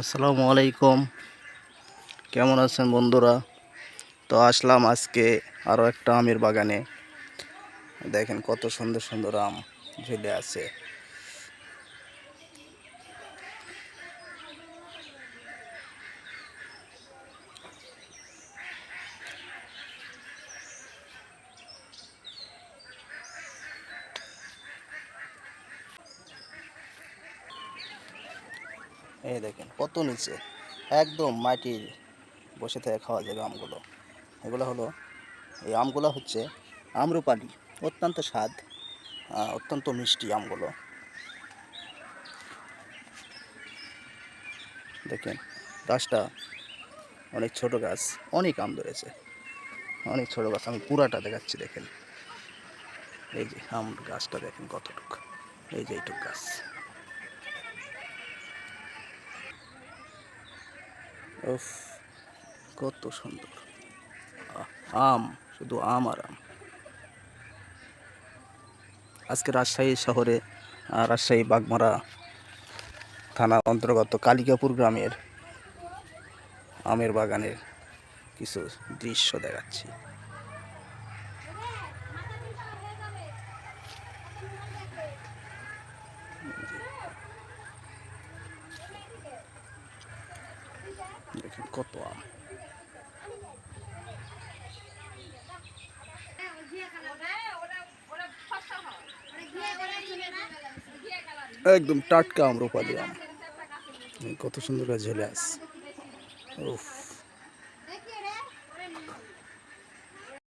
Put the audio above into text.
আসসালামু আলাইকুম। কেমন আছেন বন্ধুরা? তো আসলাম আজকে আরও একটা আমের বাগানে। দেখেন কত সুন্দর সুন্দর আম ঝুলে আছে। এই দেখেন, কত নিচে? একদম মাটির বসে থেকে খাওয়া যাবে আমগুলো। এগুলো হলো, এই আমগুলো হচ্ছে আম্রপালি, অত্যন্ত স্বাদ অত্যন্ত মিষ্টি আমগুলো। দেখেন, গাছটা অনেক ছোট গাছ, অনেক আম ধরেছে, অনেক ছোট গাছ, আমি পুরাটা দেখাচ্ছি, দেখেন। এই যে আম গাছটা, দেখেন কতটুকু, এই যে এইটুক গাছ। উফ, কত সুন্দর। আম, শুধু আম আর আম। আজকে রাজশাহী শহরে রাজশাহী বাগমারা থানা অন্তর্গত কালিকাপুর গ্রামের আমের বাগানের কিছু দৃশ্য দেখাচ্ছি। দেখেন কত আম। একদম টাটকা আম্রপালি আম। কত সুন্দর ঝেলে আস উফ।